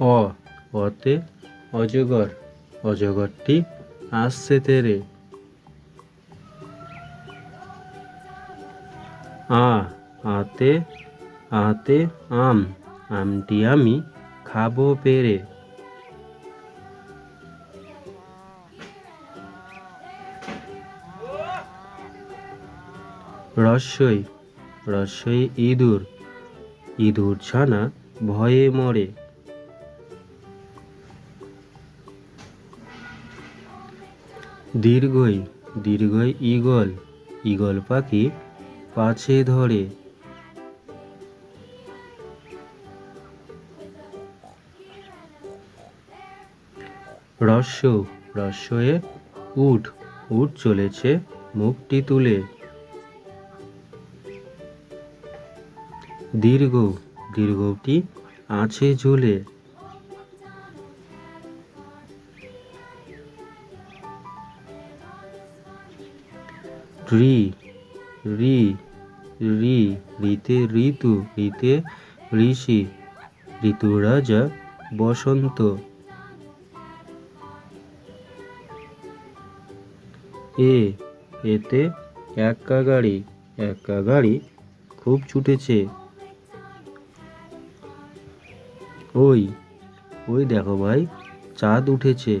অ, অতে অজগর, অজগরটি আসছে তেরে। আ, আতে আতে আম, আমটি আমি খাব পেরে। রস্যই রস্যই ইঁদুর ইঁদুর ছানা ভয়ে মরে। দীর্ঘই দীর্ঘই ঈগল ঈগল পাখি পাছে ধরে। রস্য রস্যয়ে উঠ উঠ চলেছে মুখটি তুলে। দীর্ঘ, দীর্ঘটি আছে ঝুলে। রি রি রি, রিতে ঋতু, রিতে ঋষি ঋতু রাজা বসন্ত। এ, এতে এক্কা গাড়ি এক্কা গাড়ি খুব ছুটেছে। ওই ওই দেখো ভাই, চাঁদ উঠেছে।